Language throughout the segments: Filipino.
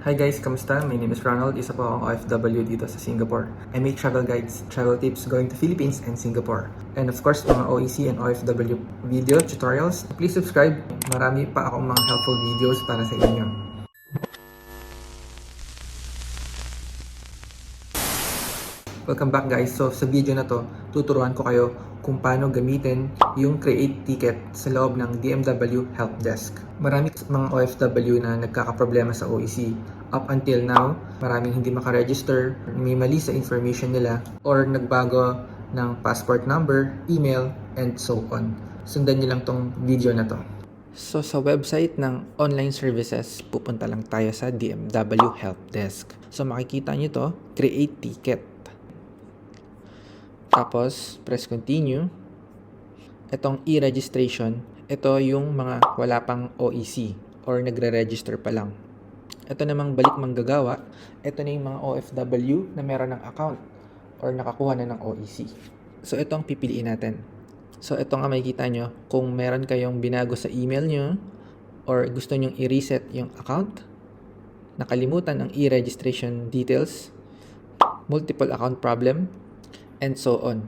Hi guys, kamusta? My name is Ronald, isa po akong OFW dito sa Singapore. I make travel guides, travel tips going to Philippines and Singapore. And of course, mga OEC and OFW video tutorials. Please subscribe, marami pa akong mga helpful videos para sa inyo. Welcome back guys. So sa video na to, tuturuan ko kayo kung paano gamitin yung create ticket sa loob ng DMW Help Desk. Marami mga OFW na nagkakaproblema sa OEC. Up until now, maraming hindi makaregister, may mali sa information nila, or nagbago ng passport number, email, and so on. Sundan niyo lang tong video na to. So sa website ng online services, pupunta lang tayo sa DMW Help Desk. So makikita niyo to, create ticket. Tapos, press continue. Itong e-registration, ito yung mga wala pang OEC or nagre-register pa lang. Ito namang balik manggagawa, ito na yung mga OFW na meron ng account or nakakuha na ng OEC. So, ito ang pipiliin natin. So, ito nga makikita nyo, kung meron kayong binago sa email nyo or gusto nyong i-reset yung account, nakalimutan ang e-registration details, multiple account problem, and so on.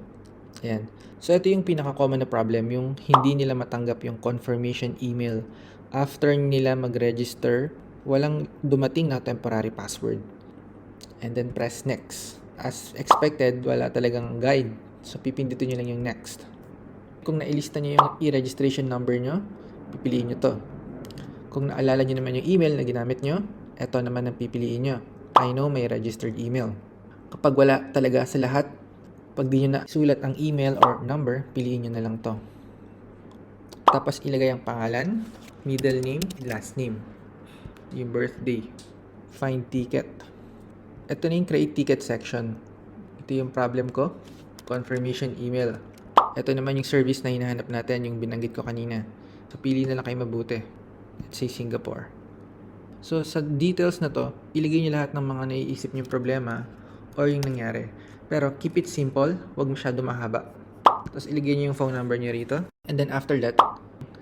Ayan. So, ito yung pinaka-common na problem, yung hindi nila matanggap yung confirmation email after nila mag-register, walang dumating na temporary password. And then press next. As expected, wala talagang guide. So, pipindutin nyo lang yung next. Kung nailista nyo yung e-registration number nyo, pipiliin nyo to. Kung naalala nyo naman yung email na ginamit nyo, ito naman ang pipiliin nyo. I know may registered email. Kapag wala talaga sa lahat, pag di nyo na sulat ang email or number, piliin nyo na lang to. Tapos ilagay ang pangalan, middle name, last name, yung birthday, find ticket. Ito na yung create ticket section. Ito yung problem ko, confirmation email. Ito naman yung service na hinahanap natin, yung binanggit ko kanina. So pili na lang kayo mabuti. Let's say Singapore. So sa details na to, ilagay nyo lahat ng mga naiisip nyo problema or yung nangyari. Pero keep it simple, wag masyado mahaba. Tapos ilagay niyo yung phone number niyo rito. And then after that,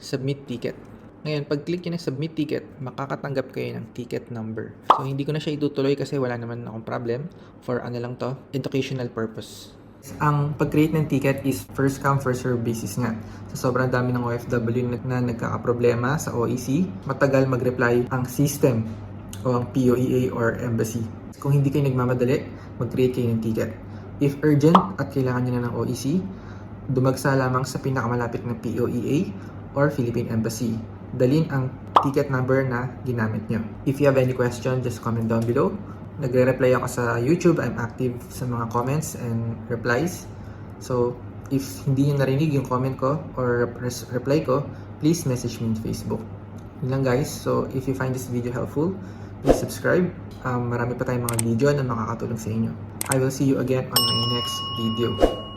submit ticket. Ngayon, pag click niyo na submit ticket, makakatanggap kayo ng ticket number. So hindi ko na siya itutuloy kasi wala naman akong problem for ano lang to, educational purpose. Ang pag-create ng ticket is first come first serve basis nga. So sobrang dami ng OFW na, na nagkakaproblema sa OEC, matagal mag-reply ang system o ang POEA or embassy. Kung hindi kayo nagmamadali, mag-create kayo ng ticket. If urgent at kailangan nyo na ng OEC, dumagsa lamang sa pinakamalapit na POEA or Philippine Embassy. Dalin ang ticket number na ginamit nyo. If you have any question, just comment down below. Nagre-reply ako sa YouTube. I'm active sa mga comments and replies. So, if hindi nyo narinig yung comment ko or reply ko, please message me on Facebook. Yun lang guys. So, if you find this video helpful, please subscribe. Um, marami pa tayong mga video na makakatulong sa inyo. I will see you again on my next video.